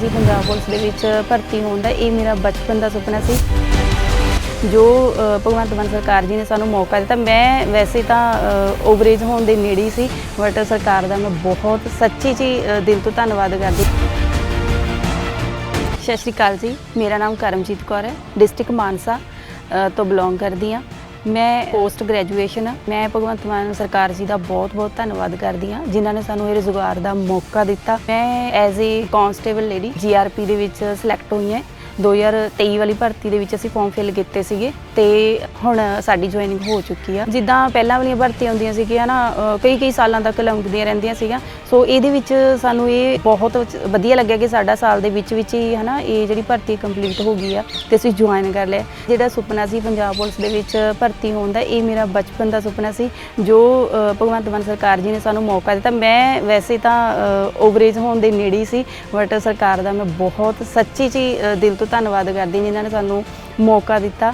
ਜੀ ਪੰਜਾਬ ਪੁਲਿਸ ਦੇ ਵਿੱਚ ਭਰਤੀ ਹੋਣ ਦਾ ਇਹ ਮੇਰਾ ਬਚਪਨ ਦਾ ਸੁਪਨਾ ਸੀ। ਜੋ ਭਗਵੰਤ ਮਾਨ ਸਰਕਾਰ ਜੀ ਨੇ ਸਾਨੂੰ ਮੌਕਾ ਦਿੱਤਾ। ਮੈਂ ਵੈਸੇ ਤਾਂ ਓਵਰੇਜ ਹੋਣ ਦੇ ਨੇੜੇ ਹੀ ਸੀ ਬਟ ਸਰਕਾਰ ਦਾ ਮੈਂ ਬਹੁਤ ਸੱਚੀ ਜੀ ਦਿਲ ਤੋਂ ਧੰਨਵਾਦ ਕਰਦੀ ਸਤਿ ਸ਼੍ਰੀ ਅਕਾਲ ਜੀ। ਮੇਰਾ ਨਾਮ ਕਰਮਜੀਤ ਕੌਰ ਹੈ। ਡਿਸਟ੍ਰਿਕਟ ਮਾਨਸਾ ਤੋਂ ਬਿਲੋਂਗ ਕਰਦੀ ਹਾਂ। ਮੈਂ ਪੋਸਟ ਗ੍ਰੈਜੂਏਸ਼ਨ ਮੈਂ ਭਗਵੰਤ ਮਾਨ ਸਰਕਾਰ ਜੀ ਦਾ ਬਹੁਤ-ਬਹੁਤ ਧੰਨਵਾਦ ਕਰਦੀ ਹਾਂ, ਜਿਨ੍ਹਾਂ ਨੇ ਸਾਨੂੰ ਇਹ ਰੁਜ਼ਗਾਰ ਦਾ ਮੌਕਾ ਦਿੱਤਾ। ਮੈਂ as a constable lady GRP ਦੇ ਵਿੱਚ ਸਿਲੈਕਟ ਹੋਈ ਹਾਂ। 2023 ਵਾਲੀ ਭਰਤੀ ਦੇ ਵਿੱਚ ਅਸੀਂ ਫਾਰਮ ਫਿਲ ਕੀਤੇ ਸੀਗੇ ਤੇ ਹੁਣ ਸਾਡੀ ਜੁਆਇਨਿੰਗ ਹੋ ਚੁੱਕੀ ਆ। ਜਿੱਦਾਂ ਪਹਿਲਾਂ ਵਾਲੀਆਂ ਭਰਤੀਆਂ ਹੁੰਦੀਆਂ ਸੀਗੀਆਂ ਨਾ ਅ, ਕਈ ਕਈ ਸਾਲਾਂ ਤੱਕ ਲੰਘਦੀਆਂ ਰਹਿੰਦੀਆਂ ਸੀਗੀਆਂ। ਸੋ ਇਹਦੇ ਵਿੱਚ ਸਾਨੂੰ ਇਹ ਬਹੁਤ ਵਧੀਆ ਲੱਗਿਆ ਕਿ ਸਾਡਾ ਸਾਲ ਦੇ ਵਿੱਚ ਵਿੱਚ ਹੀ ਹਨਾ ਇਹ ਜਿਹੜੀ ਭਰਤੀ ਕੰਪਲੀਟ ਹੋ ਗਈ ਆ ਤੇ ਅਸੀਂ ਜੁਆਇਨ ਕਰ ਲਿਆ। ਜਿਹੜਾ ਸੁਪਨਾ ਸੀ ਪੰਜਾਬ ਪੁਲਿਸ ਦੇ ਵਿੱਚ ਭਰਤੀ ਹੋਣ ਦਾ ਇਹ ਮੇਰਾ ਬਚਪਨ ਦਾ ਸੁਪਨਾ ਸੀ ਜੋ ਭਗਵੰਤ ਮਾਨ ਸਰਕਾਰ ਜੀ ਨੇ ਸਾਨੂੰ ਮੌਕਾ ਦਿੱਤਾ। ਮੈਂ ਵੈਸੇ ਤਾਂ ਓਵਰੇਜ ਹੋਣ ਦੇ ਨੇੜੇ ਹੀ ਸੀ ਬਟ ਸਰਕਾਰ ਦਾ ਮੈਂ ਬਹੁਤ ਸੱਚੀ ਜੀ ਅ, ਦਿਲ ਤੋਂ ਧੰਨਵਾਦ ਕਰਦੀ ਹਾਂ ਜਿਨ੍ਹਾਂ ਨੇ ਸਾਨੂੰ ਮੌਕਾ ਦਿੱਤਾ।